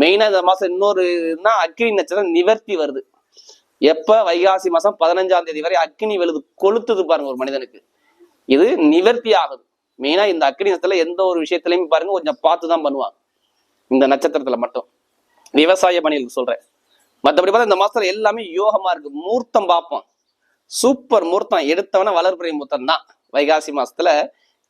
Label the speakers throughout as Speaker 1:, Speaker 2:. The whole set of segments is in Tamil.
Speaker 1: மெயினா இந்த மாசம் இன்னொரு இதுனா அக்னி நட்சத்திரம் நிவர்த்தி வருது. எப்ப? வைகாசி மாசம் பதினஞ்சாம் தேதி வரை அக்னி வெளுது கொளுத்துது பாருங்க ஒரு மனிதனுக்கு. இது நிவர்த்தி ஆகுது. மெயினா இந்த அக்னி நட்சத்திரத்துல எந்த ஒரு விஷயத்திலையும் பாருங்க கொஞ்சம் பார்த்து தான் பண்ணுவாங்க. இந்த நட்சத்திரத்துல மட்டும். விவசாய பணிகளுக்கு சொல்றேன். மற்றபடி பார்த்தா இந்த மாசத்துல எல்லாமே யோகமா இருக்கு. மூர்த்தம் பார்ப்போம். சூப்பர் மூர்த்தம். எடுத்தவன வளர்பிறை மூர்த்தம் தான் வைகாசி மாசத்துல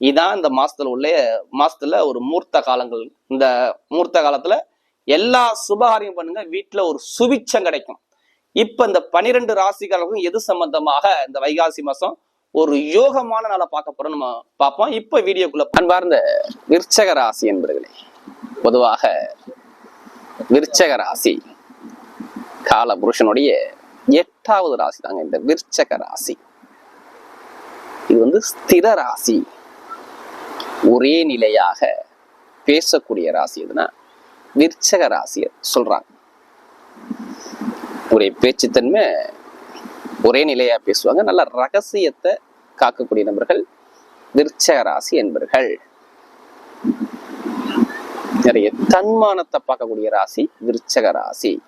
Speaker 1: இதான் இந்த மாசத்துல உள்ள மாசத்துல ஒரு மூர்த்த காலங்கள். இந்த மூர்த்த காலத்துல எல்லா சுபகாரியம் பண்ணுங்க வீட்டுல ஒரு சுபிச்சம் கிடைக்கும். இப்ப இந்த பனிரெண்டு ராசிக்காரர்களும் எது சம்பந்தமாக இந்த வைகாசி மாசம் ஒரு யோகமான நாளை பார்க்க போறோம் நம்ம பார்ப்போம். இப்ப வீடியோக்குள்ள அன்பார்ந்த விருச்சக ராசி என்பர்களே பொதுவாக விருச்சக ராசி கால புருஷனுடைய எட்டாவது ராசி தாங்க இந்த விருச்சக ராசி. இது வந்து ஸ்திர ராசி. ஒரே நிலையாக பேசக்கூடிய ராசி எதுனா விற்சக ராசியை சொல்றாங்க. ஒரே பேச்சுத்தன்மை ஒரே நிலையா பேசுவாங்க. நல்ல ரகசியத்தை காக்கக்கூடிய நபர்கள் விற்சக ராசி என்பர்கள். நிறைய தன்மானத்தை பார்க்கக்கூடிய ராசி விருச்சக ராசி.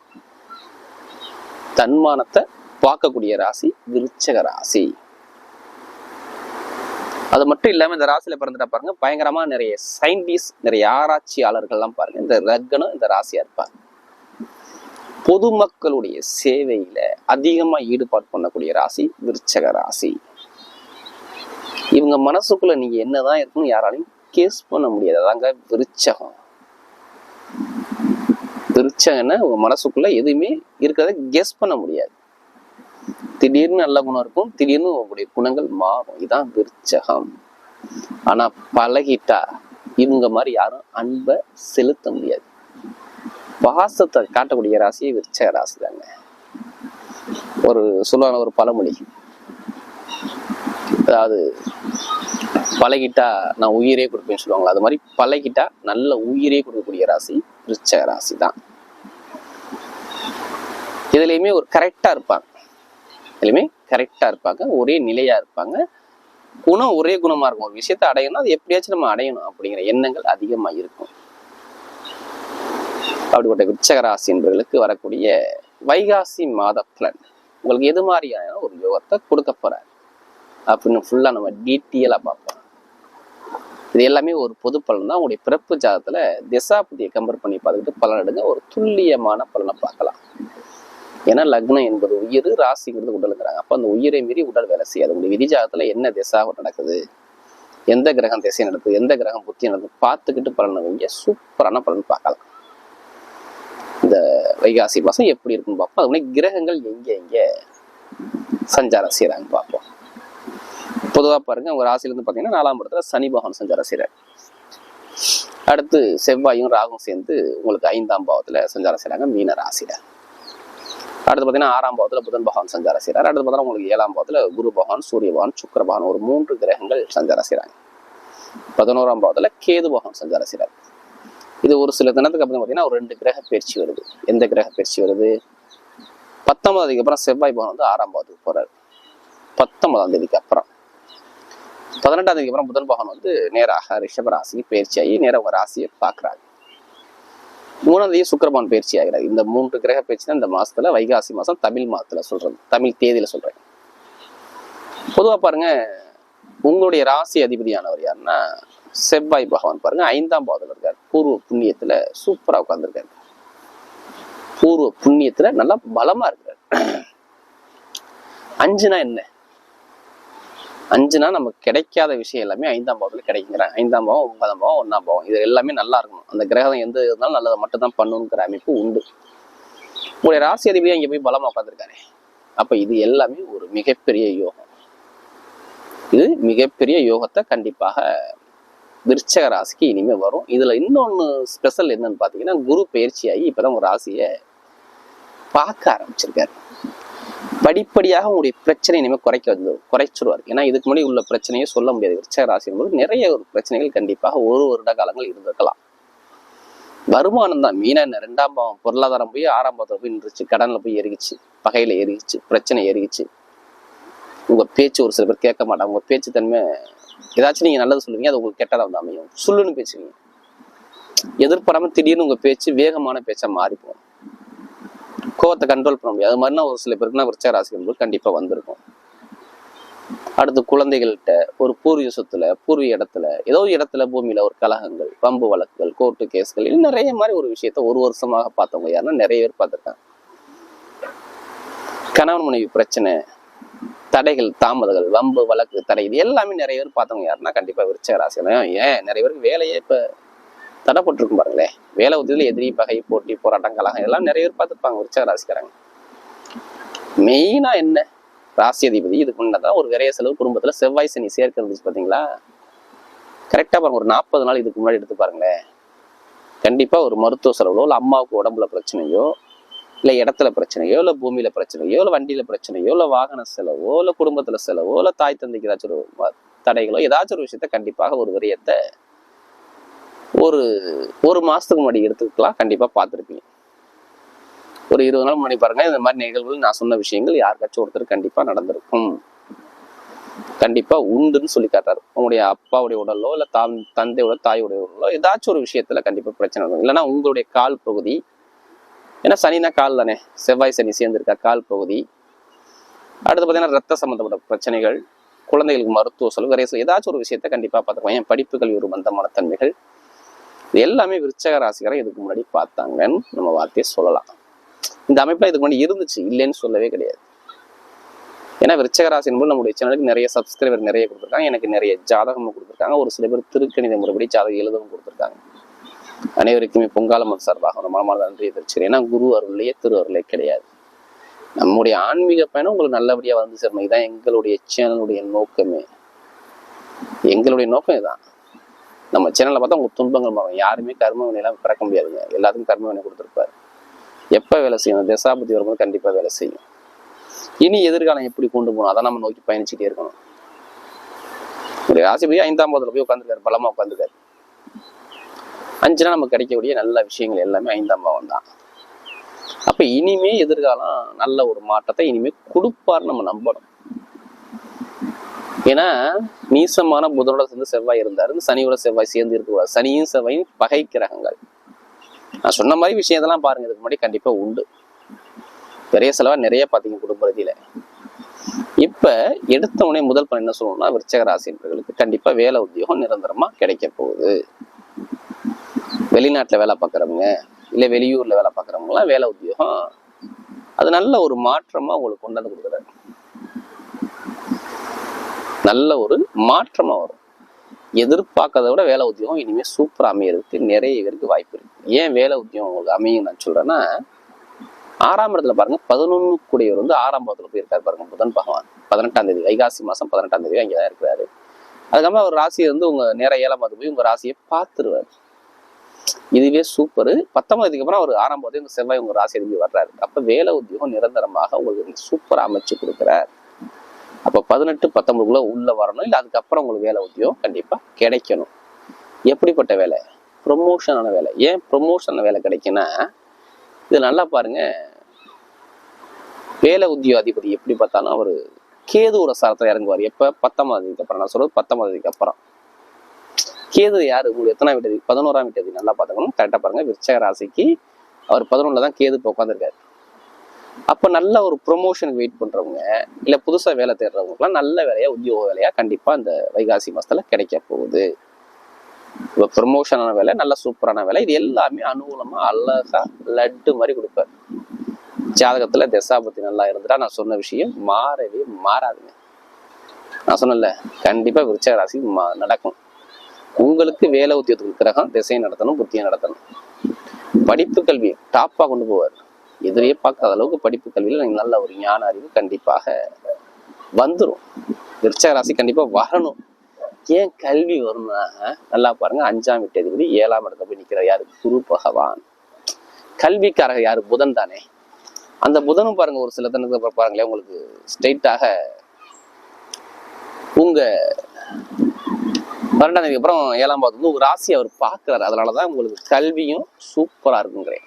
Speaker 1: தன்மானத்தை பார்க்கக்கூடிய ராசி விருச்சக ராசி. அது மட்டும் இல்லாமல் இந்த ராசியில் பிறந்துட்டா பாருங்க பயங்கரமாக நிறைய சயின்டிஸ்ட் நிறைய ஆராய்ச்சியாளர்கள்லாம் பாருங்க இந்த லக்னம் இந்த ராசியா இருப்பாங்க. பொதுமக்களுடைய சேவையில அதிகமா ஈடுபாடு பண்ணக்கூடிய ராசி விருச்சக ராசி. இவங்க மனசுக்குள்ள நீங்க என்னதான் இருக்குன்னு யாராலையும் கேஸ் பண்ண முடியாது. அதாங்க விருச்சகம். விருச்சகன்னா உங்க மனசுக்குள்ள எதுவுமே இருக்கிறத கெஸ் பண்ண முடியாது. திடீர்னு நல்ல குணம் இருக்கும் திடீர்னு உங்களுடைய குணங்கள் மாறும். இதுதான் விருச்சகம். ஆனா பழகிட்டா இவங்க மாதிரி யாரும் அன்பை செலுத்த முடியாது. பாசத்தை காட்டக்கூடிய ராசியே விருச்சக ராசி தாங்க. ஒரு சொல்லுவாங்க ஒரு பழமொழி. அதாவது பழகிட்டா நான் உயிரே கொடுப்பேன்னு சொல்லுவாங்க. அது மாதிரி பழகிட்டா நல்ல உயிரே கொடுக்கக்கூடிய ராசி விருச்சக ராசி தான். இதுலயுமே ஒரு கரெக்டா இருப்பாங்க. எல்லாமே கரெக்டாக இருப்பாங்க ஒரே நிலையா இருப்பாங்க. குணம் ஒரே குணமா இருக்கும். ஒரு விஷயத்தை அடையணும் அது எப்படியாச்சும் நம்ம அடையணும் அப்படிங்கிற எண்ணங்கள் அதிகமா இருக்கும். அப்படிப்பட்ட விருச்சக ராசி என்பவர்களுக்கு வரக்கூடிய வைகாசி மாத பலன் உங்களுக்கு எது மாதிரியான ஒரு யோகத்தை கொடுக்க போறாரு? அப்படின்னு ஃபுல்லா நம்ம டீட்டெயிலாக பார்ப்போம். இது எல்லாமே ஒரு பொது பலன் தான். உங்களுடைய பிறப்பு ஜாதத்துல திசாபதியை கம்பேர் பண்ணி பார்த்துக்கிட்டு பலன் எடுங்க. ஒரு துல்லியமான பலனை பார்க்கலாம். ஏன்னா லக்னம் என்பது உயிர் ராசிங்கிறது உடலுங்கிறாங்க அப்போ அந்த உயிரை மீறி உடல் வேலை செய்யாது. உங்களுடைய விதிஜாகத்தில் என்ன திசாக நடக்குது? எந்த கிரகம் திசை நடக்குது? எந்த கிரகம் புத்தி நடக்குது? பார்த்துக்கிட்டு பலன் வைங்க சூப்பரான பலன் பார்க்கலாம். இந்த வைகாசி மாதம் எப்படி இருக்குன்னு பார்ப்போம். அது முன்னாடி கிரகங்கள் எங்கே எங்கே சஞ்சாரம் செய்கிறாங்க பார்ப்போம். பொதுவாக பாருங்க உங்கள் ராசியிலிருந்து பார்த்தீங்கன்னா நாலாம் இடத்துல சனி பகவான் சஞ்சாரம் செய்கிறார் அடுத்து செவ்வாயும் ராகும் சேர்ந்து உங்களுக்கு ஐந்தாம் பாவத்தில் சஞ்சாரம் செய்கிறாங்க மீன ராசியில. அடுத்து பார்த்தீங்கன்னா ஆறாம் பாவத்தில் புதன் பகவான் சஞ்சாரம் செய்கிறார் அடுத்து பார்த்தீங்கன்னா உங்களுக்கு ஏழாம் பாவத்தில் குரு பகவான் சூரிய பகவான் சுக்கர பகவான் ஒரு மூன்று கிரகங்கள் சஞ்சாரம் செய்கிறாங்க பதினோராம் பாவத்தில் கேது பகவான் சஞ்சாரம் செய்யறாரு இது ஒரு சில தினத்துக்கு அப்புறம் பார்த்தீங்கன்னா ஒரு ரெண்டு கிரக பயிற்சி வருது. எந்த கிரக பயிற்சி வருது? பத்தொன்பதாம் தேதிக்கு அப்புறம் செவ்வாய் பகவான் வந்து ஆறாம் பாவத்துக்கு போறாரு. பத்தொன்பதாம் தேதிக்கு அப்புறம். பதினெட்டாம் தேதிக்கு அப்புறம் புதன் பகவான் வந்து நேராக ரிஷப ராசிக்கு பயிற்சி ஆகி நேராக ஒரு ராசியை பார்க்குறாங்க மூணாம் சுக்கரபான் சுக்கிரபான் பயிற்சி ஆகிறார். இந்த மூன்று கிரக பயிற்சி இந்த மாசத்துல வைகாசி மாசம் தமிழ் மாதத்துல சொல்றது. தமிழ் தேதியில சொல்றேன். பொதுவா பாருங்க உங்களுடைய ராசி அதிபதியானவர் யாருன்னா செவ்வாய் பகவான் பாருங்க ஐந்தாம் பாவத்துல இருக்கார். பூர்வ புண்ணியத்துல சூப்பரா உட்கார்ந்துருக்காரு. பூர்வ புண்ணியத்துல நல்லா பலமா இருக்கிறார். அஞ்சுனா என்ன? அஞ்சுனா நமக்கு கிடைக்காத விஷயம் எல்லாமே ஐந்தாம் பாவத்தில் கிடைக்குங்கிறேன் ஐந்தாம் பாவம் ஒன்பதாம் பாவம் ஒன்றாம் பாவம். இது எல்லாமே நல்லா இருக்கணும். அந்த கிரகம் எந்த இருந்தாலும் நல்லதை மட்டும் தான் பண்ணணுங்கிற அமைப்பு உண்டு. உங்களுடைய ராசி அதிபதியா இங்கே போய் பலமா உட்காந்துருக்காரு அப்ப இது எல்லாமே ஒரு மிகப்பெரிய யோகம். இது மிகப்பெரிய யோகத்தை கண்டிப்பாக விருச்சக ராசிக்கு இனிமேல் வரும். இதுல இன்னொன்னு ஸ்பெஷல் என்னன்னு பார்த்தீங்கன்னா குரு பயிற்சியாகி இப்பதான் உங்கள் ராசியை பார்க்க ஆரம்பிச்சிருக்காரு. படிப்படியாக உங்களுடைய பிரச்சனை இனிமேல் குறைக்க வந்து குறைச்சிருவார். ஏன்னா இதுக்கு முன்னாடி உள்ள பிரச்சனையை சொல்ல முடியாது. விருச்சக ராசி என்பது நிறைய ஒரு பிரச்சனைகள் கண்டிப்பாக ஒரு வருட காலங்கள் இருந்திருக்கலாம். வருமானம் தான் மீனா. ரெண்டாம் பாவம் பொருளாதாரம் போய் ஆறாம் பாவத்தில் போய் நின்றுச்சு. கடன்ல போய் எரிகிச்சு பகையில் எரிகிச்சு பிரச்சனை எரிகிச்சு உங்க பேச்சு ஒரு சில பேர் கேட்க மாட்டாங்க. உங்க பேச்சு தன்மை ஏதாச்சும் நீங்க நல்லது சொல்லுவீங்க அது உங்களுக்கு கெட்டதாக வந்து அமையும். சொல்லுன்னு பேசுவீங்க. எதிர்பாராம திடீர்னு உங்க பேச்சு வேகமான பேச்சா மாறிப்போம் கோவத்தை கண்ட்ரோல் பண்ண முடியாது. அது மாதிரினா ஒரு சில பேருக்குனா விருச்சக ராசி என்பது கண்டிப்பா வந்திருக்கும். அடுத்து குழந்தைகள்கிட்ட ஒரு பூர்வீக சொத்துல பூர்வீக இடத்துல ஏதோ ஒரு இடத்துல பூமியில ஒரு கலகங்கள் பம்பு வழக்குகள் கோர்ட்டு கேஸ்கள் இன்னும் நிறைய மாதிரி ஒரு விஷயத்த ஒரு வருஷமாக பார்த்தவங்க யாருன்னா நிறைய பேர் பார்த்திருக்காங்க. கணவன் மனைவி பிரச்சனை தடைகள் தாமதங்கள் வம்பு வழக்கு தடை இது எல்லாமே நிறைய பேர் பார்த்தவங்க யாருன்னா கண்டிப்பா விருச்சக ராசி ஏன்? நிறைய பேருக்கு வேலையே இப்போ தடைப்பட்டிருக்கும் பாருங்களேன் வேலை உதவியில் எதிரி பகை போட்டி போராட்டம் கலகம் இதெல்லாம் நிறைய பேர் பார்த்துருப்பாங்க உற்சாக ராசிக்காரங்க. மெயினா என்ன? ராசி அதிபதி இதுக்கு முன்னதான் ஒரு விரைய செலவு குடும்பத்துல செவ்வாய் சனி சேர்க்க இருந்துச்சு பாத்தீங்களா? கரெக்டா பாருங்க ஒரு நாற்பது நாள் இதுக்கு முன்னாடி எடுத்து பாருங்களேன். கண்டிப்பா ஒரு மருத்துவ செலவோ இல்லை அம்மாவுக்கு உடம்புல பிரச்சனையோ இல்லை இடத்துல பிரச்சனையோ இல்லை பூமியில பிரச்சனையோ இல்லை வண்டியில பிரச்சனையோ இல்லை வாகன செலவோ இல்லை குடும்பத்துல செலவோ இல்லை தாய் தந்தைக்கு ஏதாச்சும் ஒரு தடைகளோ ஏதாச்சும் ஒரு விஷயத்த கண்டிப்பாக ஒரு விரயத்தை ஒரு ஒரு மாசத்துக்கு முன்னாடி எடுத்துக்கலாம். கண்டிப்பா பார்த்துருப்பீங்க. ஒரு இருபது நாள் முன்னாடி பாருங்க இந்த மாதிரி நிகழ்வுகள் நான் சொன்ன விஷயங்கள் யாருக்காச்சும் ஒருத்தர் கண்டிப்பா நடந்திருக்கும். கண்டிப்பா உண்டுன்னு சொல்லி காட்டாரு உங்களுடைய அப்பாவுடைய உடலோ இல்ல தான் தந்தையோட தாயோடைய உடலோ ஏதாச்சும் ஒரு விஷயத்துல கண்டிப்பா பிரச்சனை வரும் இல்லைன்னா உங்களுடைய கால் பகுதி ஏன்னா சனினா கால் தானே? செவ்வாய் சனி சேர்ந்திருக்கா கால் பகுதி. அடுத்து பார்த்தீங்கன்னா ரத்த சம்பந்தப்பட்ட பிரச்சனைகள் குழந்தைகளுக்கு மருத்துவ செலவு ஏதாச்சும் ஒரு விஷயத்த கண்டிப்பா பார்த்துக்குவோம் என் படிப்புகள் ஒரு மந்தமான தன்மைகள். இது எல்லாமே விருச்சக ராசிக்காரன் இதுக்கு முன்னாடி பார்த்தாங்கன்னு நம்ம வார்த்தையை சொல்லலாம். இந்த அமைப்புல இதுக்கு முன்னாடி இருந்துச்சு இல்லைன்னு சொல்லவே கிடையாது. ஏன்னா விருச்சக ராசின் போது நம்முடைய சேனலுக்கு நிறைய சப்ஸ்கிரைபர் நிறைய கொடுத்துருக்காங்க. எனக்கு நிறைய ஜாதகமும் கொடுத்துருக்காங்க. ஒரு சில பேர் திருக்கணித முறைப்படி ஜாதகம் எழுதவும் கொடுத்துருக்காங்க. அனைவருக்குமே பொங்காலம்மன் சார்பாக ஒரு மனமார்ந்த நன்றியை தெரிவிச்சுக்கிறேன். ஏன்னா குரு அருளையே திரு அருளே கிடையாது. நம்முடைய ஆன்மீக பயணம் உங்களுக்கு நல்லபடியாக வந்து சேரணும். இதுதான் எங்களுடைய சேனலுடைய நோக்கமே. எங்களுடைய நோக்கம் இதுதான் நம்ம சேனலில் பார்த்தா உங்கள் துன்பங்கள் மாறும். யாருமே கர்ம வினையெல்லாம் பிறக்க முடியாதுங்க. எல்லாத்துக்கும் கர்ம வினை கொடுத்துருப்பாரு. எப்போ வேலை செய்யணும் தசாபதி வரும்போது கண்டிப்பாக வேலை செய்யும். இனி எதிர்காலம் எப்படி கொண்டு போகணும்? அதை நம்ம நோக்கி பயணிச்சுட்டே இருக்கணும். ஒரு ராசிபதி ஐந்தாம் பாதத்துல போய் உட்காந்துருக்காரு பலமாக உட்காந்துருக்காரு அஞ்சுனா நமக்கு கிடைக்கக்கூடிய நல்ல விஷயங்கள் எல்லாமே ஐந்தாம் பாவம் தான். அப்போ இனிமே எதிர்காலம் நல்ல ஒரு மாற்றத்தை இனிமே கொடுப்பார் நம்ம நம்பணும். ஏன்னா நீசமான புதனோட சேர்ந்து செவ்வாய் இருந்தாரு. சனியோட செவ்வாய் சேர்ந்து இருக்கக்கூடாது. சனியும் செவ்வாயும் பகை கிரகங்கள். நான் சொன்ன மாதிரி விஷயத்தெல்லாம் பாருங்க. இதுக்கு முன்னாடி கண்டிப்பா உண்டு. பெரிய செலவா நிறைய பாத்தீங்க குடும்ப ரீதியில. இப்ப எடுத்த உடனே முதல் பணம் என்ன சொல்லணும்னா விருச்சக ராசி கண்டிப்பா வேலை உத்தியோகம் நிரந்தரமா கிடைக்க போகுது. வெளிநாட்டுல வேலை பார்க்குறவங்க இல்ல வெளியூர்ல வேலை பார்க்குறவங்கலாம் வேலை உத்தியோகம் அது நல்ல ஒரு மாற்றமா உங்களுக்கு கொண்டு வந்து கொடுக்குறாரு. நல்ல ஒரு மாற்றமா வரும். எதிர்பார்க்கறத விட வேலை உத்தியோகம் இனிமே சூப்பராக அமையறதுக்கு நிறைய பேருக்கு வாய்ப்பு இருக்கு. ஏன் வேலை உத்தியோகம் உங்களுக்கு அமையும் நான் சொல்றேன்னா ஆறாம் இடத்துல பாருங்க பதினொன்னு கூடியவர் வந்து ஆறாம் பாவத்துல போயிருக்காரு பாருங்க புதன் பகவான். பதினெட்டாம் தேதி வைகாசி மாசம் பதினெட்டாம் தேதி அங்கேதான் இருக்கிறாரு. அதுக்கப்புறம் அவர் ராசியை வந்து உங்க நேர ஏழாம் பார்த்து போய் உங்க ராசியை பார்த்துருவார். இதுவே சூப்பர் பத்தொன்பது அப்புறம் அவர் ஆறாம் பாவத்தை உங்க செவ்வாய் உங்க ராசி திரும்பி வர்றாரு. அப்போ வேலை உத்தியோகம் நிரந்தரமாக உங்களுக்கு சூப்பராக அமைச்சு கொடுக்குறார். அப்ப பதினெட்டு பத்தொன்பதுக்குள்ள உள்ள வரணும். இல்லை அதுக்கப்புறம் உங்களுக்கு வேலை உத்தியோகம் கண்டிப்பா கிடைக்கணும். எப்படிப்பட்ட வேலை? ப்ரொமோஷனான வேலை. ஏன் ப்ரொமோஷனான வேலை கிடைக்குன்னா இது நல்லா பாருங்க. வேலை உத்தியோக அதிபதி எப்படி பார்த்தாலும் அவர் கேது ஒரு சாரத்தில் இறங்குவார். எப்ப? பத்தாம் தேதிக்கு அப்புறம். நான் சொல்றது பத்தொன்பதாம் தேதிக்கு அப்புறம். கேது யாரு? உங்களுக்கு எத்தனாம் வீட்டு? பதினோராம் வீட்டு நல்லா பார்த்துக்கணும்? கரெக்டாக பாருங்க. விருச்சக ராசிக்கு அவர் பதினொன்றில் தான் கேது இப்போ உட்காந்துருக்காரு அப்ப நல்ல ஒரு ப்ரொமோஷனுக்கு வெயிட் பண்றவங்க இல்ல புதுசா வேலை தேடுறவங்களுக்குலாம் நல்ல வேலையா உத்தியோக வேலையா கண்டிப்பா அந்த வைகாசி மாசத்துல கிடைக்க போகுது. இப்போ ப்ரொமோஷனான வேலை நல்ல சூப்பரான வேலை இது எல்லாமே அனுகூலமா அழகாக லட்டு மாதிரி கொடுப்பாரு. ஜாதகத்துல தசாபத்தி நல்லா இருந்துட்டா நான் சொன்ன விஷயம் மாறவே மாறாதுங்க. நான் சொன்னேன்ல கண்டிப்பா விருச்சக ராசி மா- நடக்கும். உங்களுக்கு வேலை உத்தியோகத்துக்கு கிரகம் திசையை நடத்தணும் புத்தியை நடத்தணும். படிப்பு கல்வி டாப்பா கொண்டு போவார். எதிரே பார்க்காத அளவுக்கு படிப்பு கல்வியில் நீங்க நல்ல ஒரு ஞான அறிவு கண்டிப்பாக வந்துரும். விருச்சக ராசி கண்டிப்பா வரணும். ஏன் கல்வி வரும்னா நல்லா பாருங்க அஞ்சாம் வீட்டு அதிபதி ஏழாம் இடத்துல போய் நிற்கிறார் யாரு? குரு பகவான். கல்விக்காரக யாரு? புதன் தானே. அந்த புதனும் பாருங்க ஒரு சில தினத்துக்கு பாருங்களேன் உங்களுக்கு ஸ்ட்ரெயிட்டாக உங்க பன்னெண்டாம் தேதிக்கு அப்புறம் ஏழாம் பாவத்து வந்து ஒரு ராசி அவர் பார்க்கிறாரு. அதனாலதான் உங்களுக்கு கல்வியும் சூப்பரா இருக்குங்கிறேன்.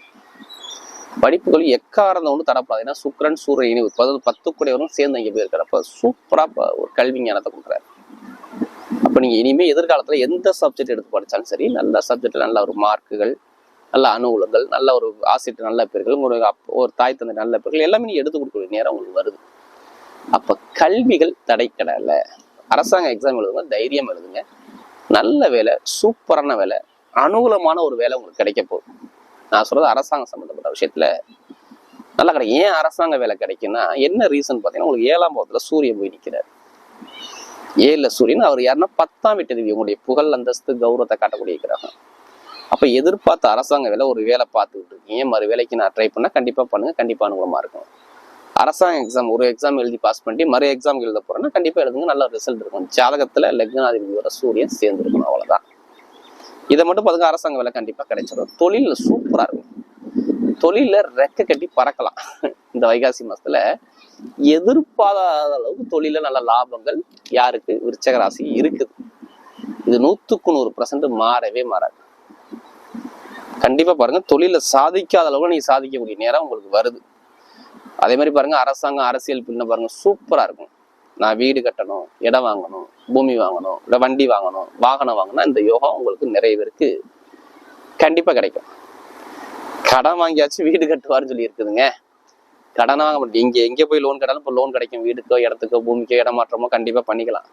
Speaker 1: படிப்புகளும் எக்காரணம் ஒன்று தரப்படாது. ஏன்னா சுக்கிரன் சூரிய இணைவு பத்து பத்து கூடியவரும் சேர்ந்து அங்கே போயிருக்கிறப்ப சூப்பரா ஒரு கல்வி ஞானத்தை கொடுக்குறாரு. அப்ப நீங்க இனிமேல் எதிர்காலத்துல எந்த சப்ஜெக்ட் எடுத்து படிச்சாலும் சரி நல்ல சப்ஜெக்டில் நல்ல ஒரு மார்க்குகள் நல்ல அனுகூலங்கள் நல்ல ஒரு ஆசிரியர் நல்ல பேர்கள் உங்களுக்கு ஒரு தாய் தந்தை நல்ல பேர்கள் எல்லாமே நீ எடுத்து கொடுக்கக்கூடிய நேரம் உங்களுக்கு வருது. அப்ப கல்விகள் தடைக்கடல. அரசாங்க எக்ஸாம் எழுதுங்க தைரியம் எழுதுங்க. நல்ல வேலை சூப்பரான வேலை அனுகூலமான ஒரு வேலை உங்களுக்கு கிடைக்க போகுது. நான் சொல்றது அரசாங்கம் சம்மந்தப்பட்ட விஷயத்துல நல்லா கிடைக்கும். ஏன் அரசாங்க வேலை கிடைக்குன்னா என்ன ரீசன் பார்த்தீங்கன்னா உங்களுக்கு ஏழாம் பாவத்துல சூரியன் போய் நிற்கிறார் ஏழுல சூரியன் அவர் யாருன்னா பத்தாம் வீட்டு தேவி உங்களுடைய புகழ் அந்தஸ்து கௌரவத்தை காட்டக்கூடிய கிரகம். அப்போ எதிர்பார்த்த அரசாங்க வேலை ஒரு வேலை பார்த்துக்கிட்டு ஏன் மறு வேலைக்கு நான் ட்ரை பண்ணால் கண்டிப்பாக பண்ணுங்கள் கண்டிப்பாக அனுகூலமாக இருக்கும். அரசாங்க எக்ஸாம் ஒரு எக்ஸாம் எழுதி பாஸ் பண்ணி மறு எக்ஸாம் எழுத போகிறேன்னா கண்டிப்பாக எழுதுங்க நல்ல ரிசல்ட் இருக்கும். ஜாதகத்துல லக்னாதிபதியோட சூரியன் சேர்ந்துருக்கணும் அவ்வளோதான் இதை மட்டும் பாருங்க அரசாங்க வேலை கண்டிப்பாக கிடைச்சிடும் தொழிலில் சூப்பராக இருக்கும். தொழிலில் ரெக்க கட்டி பறக்கலாம். இந்த வைகாசி மாதத்தில் எதிர்பாராத அளவுக்கு தொழிலில் நல்ல லாபங்கள் யாருக்கு? விருச்சக ராசி இருக்குது. இது நூற்றுக்கு நூறு பர்சன்ட் மாறவே மாறாது. கண்டிப்பாக பாருங்கள் தொழிலில் சாதிக்காத அளவுக்கு நீங்கள் சாதிக்கக்கூடிய நேரம் உங்களுக்கு வருது. அதே மாதிரி பாருங்கள் அரசாங்கம் அரசியல் பின்ன பாருங்க சூப்பராக இருக்கும். நான் வீடு கட்டணும் இடம் வாங்கணும் பூமி வாங்கணும் இல்லை வண்டி வாங்கணும் வாகனம் வாங்கணும் இந்த யோகா உங்களுக்கு நிறைய பேருக்கு கண்டிப்பாக கிடைக்கும். கடன் வாங்கியாச்சும் வீடு கட்டுவாருன்னு சொல்லி இருக்குதுங்க கடனை வாங்க முடியும். இங்கே எங்கே போய் லோன் கட்டாலும் இப்போ லோன் கிடைக்கும். வீடுக்கோ இடத்துக்கோ பூமிக்கோ இடம் மாற்றமோ பண்ணிக்கலாம்.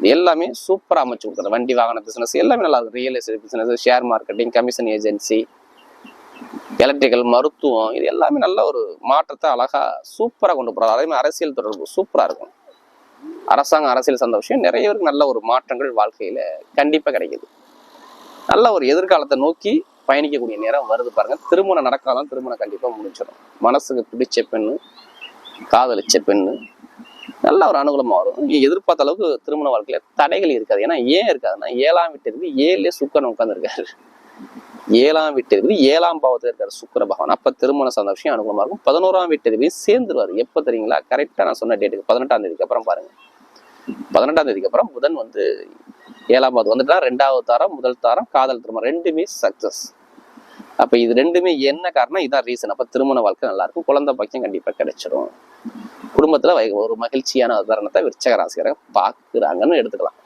Speaker 1: இது எல்லாமே சூப்பராக அமைச்சு கொடுக்குறது வண்டி வாகன பிசினஸ் எல்லாமே நல்லா இருக்கும் real estate business share marketing commission agency electrical மருத்துவம் இது எல்லாமே நல்ல ஒரு மாற்றத்தை அழகாக சூப்பராக கொண்டு போறாரு. அதே மாதிரி அரசியல் தொடர்பு சூப்பராக இருக்கும். அரசாங்கம் அரசியல் சார்ந்த விஷயம் நிறைய பேருக்கு நல்ல ஒரு மாற்றங்கள் வாழ்க்கையில கண்டிப்பாக கிடைக்குது. நல்ல ஒரு எதிர்காலத்தை நோக்கி பயணிக்கக்கூடிய நேரம் வருது பாருங்க. திருமணம் நடக்காதான் திருமணம் கண்டிப்பாக முடிஞ்சிடும். மனசுக்கு பிடிச்ச பெண்ணு காதலிச்ச பெண்ணு நல்ல ஒரு அனுகூலமாக வரும். நீங்கள் எதிர்பார்த்த அளவுக்கு திருமண வாழ்க்கையில தடைகள் இருக்காது. ஏன்னா ஏன் இருக்காதுன்னா ஏழாம் வீட்டு இருந்து ஏழுல சுக்கரன் உட்காந்துருக்காரு ஏழாம் வீட்டு அதிபதி ஏழாம் பாவத்தில் இருக்கிற சுக்கர பகவான். அப்போ திருமணம் சார்ந்த விஷயம் அனுகூலமா இருக்கும். பதினோராம் வீட்டு அதிபதி சேர்ந்துருவாரு. எப்போ தெரியுங்களா? கரெக்டாக நான் சொன்ன டேட்டுக்கு பதினெட்டாம் தேதிக்கு அப்புறம் பாருங்க. பதினெட்டாம் தேதிக்கு அப்புறம் புதன் வந்து ஏழாம் பாவது வந்துட்டா ரெண்டாவது தாரம் முதல் தாரம் காதல் திருமணம் ரெண்டுமே சக்சஸ் அப்ப இது ரெண்டுமே என்ன காரணம்? இதான் ரீசன் அப்ப திருமண வாழ்க்கை நல்லா இருக்கும் குழந்தை பக்கம் கண்டிப்பா கிடைச்சிடும் குடும்பத்துல ஒரு மகிழ்ச்சியான உதாரணத்தை விருச்சக ராசிக்காரங்க பாக்குறாங்கன்னு எடுத்துக்கலாம்.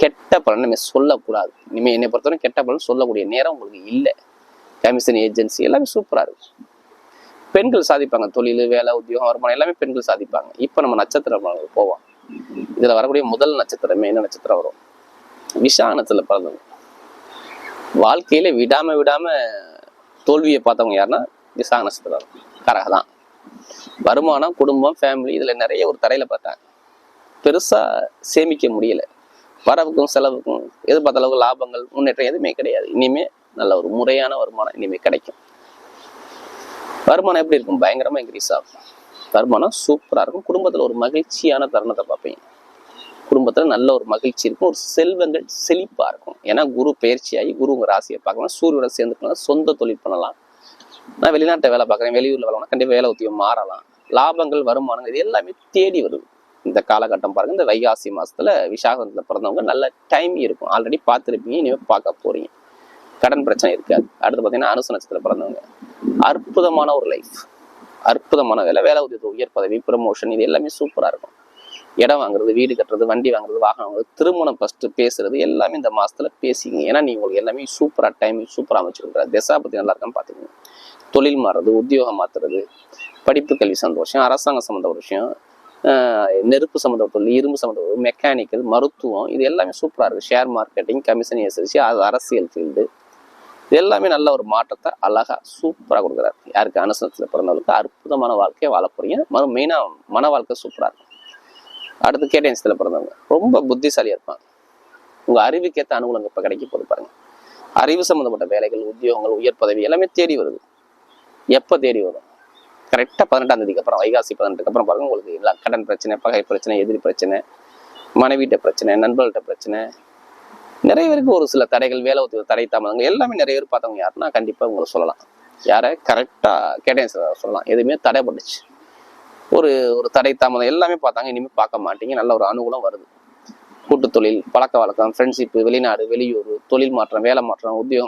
Speaker 1: கெட்ட பலன் நம்ம சொல்லக்கூடாது. இனிமே என்னை பொறுத்தவரை கெட்ட பலன் சொல்லக்கூடிய நேரம் உங்களுக்கு இல்லை. கமிஷன் ஏஜென்சி எல்லாமே சூப்பரா இருக்கும் பெண்கள் சாதிப்பாங்க. தொழில் வேலை உத்தியோகம் வருமானம் எல்லாமே பெண்கள் சாதிப்பாங்க. இப்போ நம்ம நட்சத்திர போவோம். இதுல வரக்கூடிய முதல் நட்சத்திரமே என்ன நட்சத்திரம் வரும்? விஷானத்துல பிறந்தவங்க. வாழ்க்கையில விடாம விடாம தோல்வியை பார்த்தவங்க யாருன்னா விசாக நட்சத்திரம். கரக தான். வருமானம் குடும்பம் ஃபேமிலி இதுல நிறைய ஒரு தரையில பார்த்தாங்க. பெருசா சேமிக்க முடியல. வரவுக்கும் செலவுக்கும் எதிர்பார்த்த அளவுக்கு லாபங்கள் முன்னேற்றம் எதுவுமே கிடையாது. இனிமே நல்ல ஒரு முறையான வருமானம் இனிமே கிடைக்கும். வருமானம் எப்படி இருக்கும்? பயங்கரமா இன்க்ரீஸ் ஆகும். வருமானம் சூப்பராக இருக்கும். குடும்பத்தில் ஒரு மகிழ்ச்சியான தருணத்தை பார்ப்பீங்க. குடும்பத்தில் நல்ல ஒரு மகிழ்ச்சி இருக்கும். ஒரு செல்வங்கள் செழிப்பாக இருக்கும். ஏன்னா குரு பயிற்சியாகி குரு உங்கள் ராசியை பார்க்கலாம். சூரியோட சேர்ந்துக்கலாம் சொந்த தொழில் பண்ணலாம். நான் வெளிநாட்டை வேலை பார்க்குறேன். வெளியூரில் வேலை கண்டிப்பாக வேலை உத்தியம் மாறலாம். லாபங்கள் வருமானங்கள் இது எல்லாமே தேடி வருது. இந்த காலகட்டம் பாருங்கள் இந்த வைகாசி மாதத்தில் விசாகத்தில் பிறந்தவங்க நல்ல டைம் இருக்கும். ஆல்ரெடி பார்த்துருப்பீங்க. இனிமேல் பார்க்க போகிறீங்க கடன் பிரச்சனை இருக்காது. அடுத்து பார்த்தீங்கன்னா அனுச பிறந்தவங்க. அற்புதமான ஒரு லைஃப் அற்புதமான வேலை. வேலை உதவி உயர் பதவி ப்ரமோஷன் இது எல்லாமே சூப்பராக இருக்கும். இடம் வாங்குறது வீடு கட்டுறது வண்டி வாங்குறது வாகனம் வாங்குறது திருமணம் ஃபஸ்ட்டு பேசுறது எல்லாமே இந்த மாதத்தில் பேசிங்க. ஏன்னா நீங்கள் உங்களுக்கு எல்லாமே சூப்பராக டைம் சூப்பராக அமைச்சிருக்கிற திசா பற்றி நல்லா இருக்கான்னு பார்த்துக்கோங்க தொழில் மாறுறது உத்தியோகம் மாற்றுறது படிப்பு கல்வி சந்தோஷம் அரசாங்க சம்மந்த ஒரு விஷயம் நெருப்பு சம்மந்த தொழில் இரும்பு சம்மந்தப்பட்ட மெக்கானிக்கல் மருத்துவம் இது எல்லாமே சூப்பராக இருக்குது ஷேர் மார்க்கெட்டிங் கமிஷன் எஸ்எஸ்சி அது அரசியல் ஃபீல்டு இது எல்லாமே நல்ல ஒரு மாற்றத்தை அழகா சூப்பரா கொடுக்குறாரு. யாருக்கு அனுசனத்துல பிறந்தவங்களுக்கு அற்புதமான வாழ்க்கையை வாழ போறீங்க மறு மெயினா மன வாழ்க்கை சூப்பரா இருக்கும் அடுத்து கேட்டேன்ஸ்ல பிறந்தவங்க. ரொம்ப புத்திசாலியா இருப்பாங்க. உங்க அறிவுக்கேற்ற அனுகூலங்கள் இப்ப கிடைக்க போது பாருங்க. அறிவு சம்பந்தப்பட்ட வேலைகள் உத்தியோகங்கள் உயர் பதவி எல்லாமே தேடி வருது. எப்ப தேடி வரும்? கரெக்டாக பதினெட்டாம் தேதிக்கு அப்புறம் வைகாசி பதினெட்டுக்கு அப்புறம் பாருங்க உங்களுக்கு எல்லாம் கடன் பிரச்சனை பகை பிரச்சனை எதிரி பிரச்சனை மனைவிட்ட பிரச்சனை நண்பர்கள்ட்ட பிரச்சனை நிறைய பேருக்கு ஒரு சில தடைகள் வேலை ஒத்து தடை தாமதங்கள் எல்லாமே நிறைய பேர் பார்த்தவங்க யாருன்னா கண்டிப்பாக உங்களை சொல்லலாம். யாரை? கரெக்டாக கேட்டேன் சொல்லலாம். எதுவுமே தடைப்பட்டுச்சு ஒரு ஒரு தடை தாமதம். எல்லாமே பார்த்தாங்க இனிமேல் பார்க்க மாட்டீங்க. நல்ல ஒரு அனுகூலம் வருது. கூட்டு தொழில் பழக்க வழக்கம் ஃப்ரெண்ட்ஷிப்பு வெளிநாடு வெளியூர் தொழில் மாற்றம் வேலை மாற்றம் உத்தியோகம்